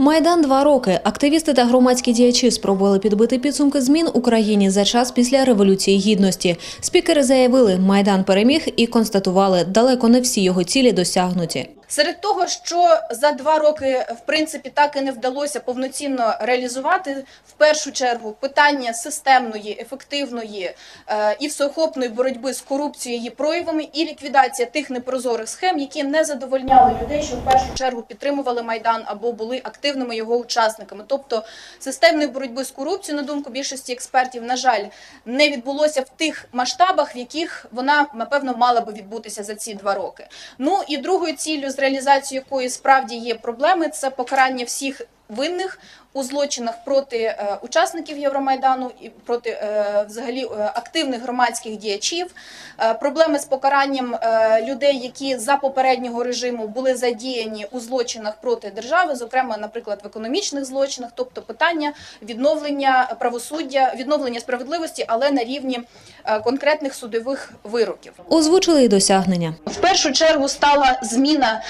Майдан два роки. Активісти та громадські діячі спробували підбити підсумки змін Україні за час після революції гідності. Спікери заявили, майдан переміг і констатували, далеко не всі його цілі досягнуті. Серед того, що за два роки в принципі так і не вдалося повноцінно реалізувати, в першу чергу питання системної, ефективної е, і всеохопної боротьби з корупцією її проявами і ліквідація тих непрозорих схем, які не задовольняли людей, що в першу чергу підтримували майдан або були активними його учасниками. Тобто системної боротьби з корупцією, на думку більшості експертів, на жаль, не відбулося в тих масштабах, в яких вона напевно мала би відбутися за ці два роки. Ну і другою ціллю, реалізацією якої справді є проблеми, це покарання всіх винних у злочинах проти е, учасників Євромайдану і проти е, взагалі е, активних громадських діячів. Проблеми з покаранням людей, які за попереднього режиму були задіяні у злочинах проти держави, зокрема, наприклад, в економічних злочинах, тобто питання відновлення правосуддя, відновлення справедливості, але на рівні конкретних судових вироків. Озвучили й досягнення. В першу чергу стала зміна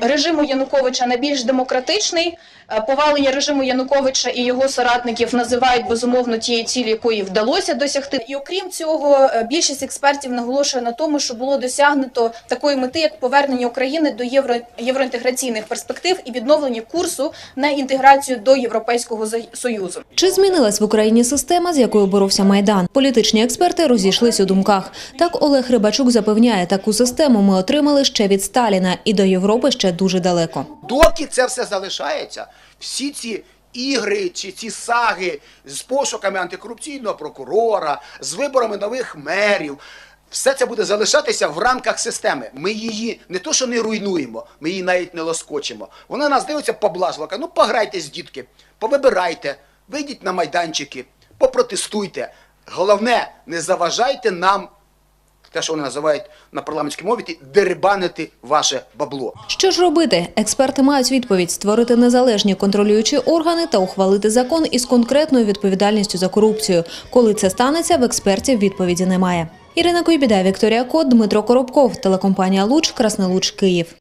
режиму Януковича на більш демократичний. Е, Повалення режиму Януковича і його соратників називають безумовно тією цілі, якої вдалося досягти. І окрім цього, е, більшість експертів наголошує на тому, що було досягнуто такої мети, як повернення України до євро євроінтеграційних перспектив і відновлення курсу на інтеграцію до Європейського За- союзу. Чи змінилась в Україні система, з якою боровся майдан? Політичні експерти розійшлись у думках. Так Олег Рибачук запевняє, таку систему ми отримали ще від Сталіна, і до Європи ще дуже далеко. Доки це все залишається, всі ці ігри чи ці саги з пошуками антикорупційного прокурора, з виборами нових мерів. Все це буде залишатися в рамках системи. Ми її не то, що не руйнуємо, ми її навіть не лоскочимо. Вона нас дивиться поблажливо, каже, ну пограйтесь, дітки, повибирайте, вийдіть на майданчики, попротестуйте. Головне, не заважайте нам, те, що вони називають на парламентській мові, дерибанити ваше бабло. Що ж робити? Експерти мають відповідь створити незалежні контролюючі органи та ухвалити закон із конкретною відповідальністю за корупцію. Коли це станеться, в експертів відповіді немає. Ірина Койбіда, Вікторія Кот, Дмитро Коробков, телекомпанія Луч, Краснолуч, Київ.